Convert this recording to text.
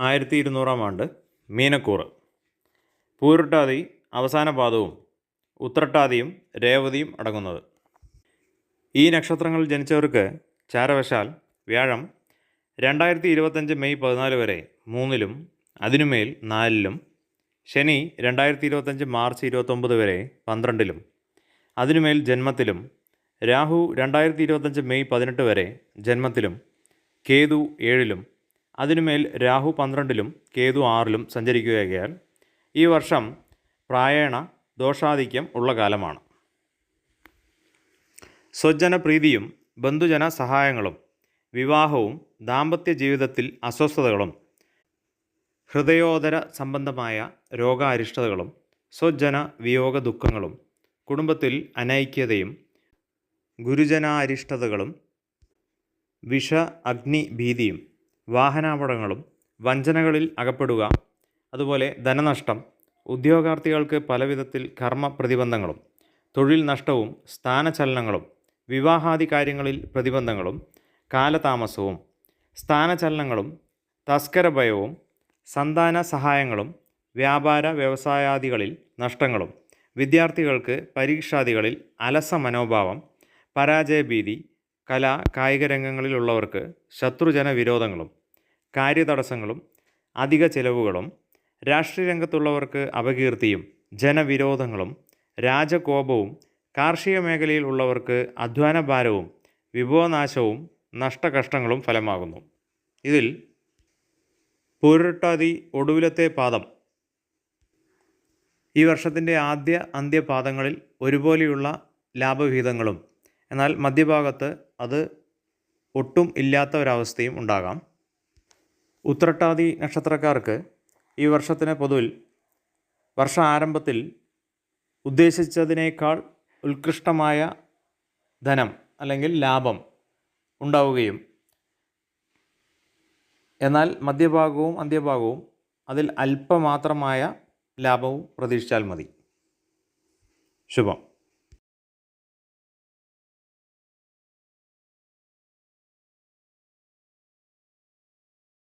ആയിരത്തി ഇരുന്നൂറാം ആണ്ട് മീനക്കൂറ്. പൂരുട്ടാതി അവസാന പാദവും ഉത്രട്ടാതിയും രേവതിയും അടങ്ങുന്നത്. ഈ നക്ഷത്രങ്ങളിൽ ജനിച്ചവർക്ക് ചാരവശാൽ വ്യാഴം രണ്ടായിരത്തി ഇരുപത്തഞ്ച് മെയ് പതിനാല് വരെ മൂന്നിലും അതിനുമേൽ നാലിലും ശനി രണ്ടായിരത്തി ഇരുപത്തഞ്ച് മാർച്ച് ഇരുപത്തൊമ്പത് വരെ പന്ത്രണ്ടിലും അതിനുമേൽ ജന്മത്തിലും രാഹു രണ്ടായിരത്തി ഇരുപത്തഞ്ച് മെയ് പതിനെട്ട് വരെ ജന്മത്തിലും കേതു ഏഴിലും അതിനുമേൽ രാഹു പന്ത്രണ്ടിലും കേതു ആറിലും സഞ്ചരിക്കുകയാൽ ഈ വർഷം പ്രായണ ദോഷാധിക്യം ഉള്ള കാലമാണ്. സ്വജനപ്രീതിയും ബന്ധുജന സഹായങ്ങളും വിവാഹവും ദാമ്പത്യ ജീവിതത്തിൽ അസ്വസ്ഥതകളും ഹൃദയോദര സംബന്ധമായ രോഗാരിഷ്ടതകളും സ്വജന വിയോഗ ദുഃഖങ്ങളും കുടുംബത്തിൽ അനൈക്യതയും ഗുരുജനാരിഷ്ടതകളും വിഷ അഗ്നി ഭീതിയും വാഹനാപകടങ്ങളും വഞ്ചനകളിൽ അകപ്പെടുക അതുപോലെ ധനനഷ്ടം ഉദ്യോഗാർത്ഥികൾക്ക് പലവിധത്തിൽ കർമ്മ പ്രതിബന്ധങ്ങളും തൊഴിൽ നഷ്ടവും സ്ഥാനചലനങ്ങളും വിവാഹാദി കാര്യങ്ങളിൽ പ്രതിബന്ധങ്ങളും കാലതാമസവും സ്ഥാനചലനങ്ങളും തസ്കരഭയവും സന്താന സഹായങ്ങളും വ്യാപാര വ്യവസായാദികളിൽ നഷ്ടങ്ങളും വിദ്യാർത്ഥികൾക്ക് പരീക്ഷാദികളിൽ അലസ മനോഭാവം പരാജയഭീതി കല കായിക രംഗങ്ങളിലുള്ളവർക്ക് ശത്രുജന വിരോധങ്ങളും കാര്യതടസ്സങ്ങളും അധിക ചെലവുകളും രാഷ്ട്രീയ രംഗത്തുള്ളവർക്ക് അപകീർത്തിയും ജനവിരോധങ്ങളും രാജകോപവും കാർഷിക മേഖലയിൽ ഉള്ളവർക്ക് അധ്വാനഭാരവും വിഭവനാശവും നഷ്ടകഷ്ടങ്ങളും ഫലമാകുന്നു. ഇതിൽ പൂരട്ടാതി ഒടുവിലത്തെ പാദം. ഈ വർഷത്തിന്റെ ആദ്യ അന്ത്യപാദങ്ങളിൽ ഒരുപോലെയുള്ള ലാഭവിഹിതങ്ങളും എന്നാൽ മധ്യഭാഗത്ത് അത് ഒട്ടും ഇല്ലാത്ത ഒരവസ്ഥയും ഉണ്ടാകാം. ഉത്രട്ടാതി നക്ഷത്രക്കാർക്ക് ഈ വർഷത്തിന് പൊതുവിൽ വർഷ ആരംഭത്തിൽ ഉദ്ദേശിച്ചതിനേക്കാൾ ഉത്കൃഷ്ടമായ ധനം അല്ലെങ്കിൽ ലാഭം ഉണ്ടാവുകയും എന്നാൽ മധ്യഭാഗവും അന്ത്യഭാഗവും അതിൽ അല്പമാത്രമായ ലാഭവും പ്രതീക്ഷിച്ചാൽ മതി. ശുഭം.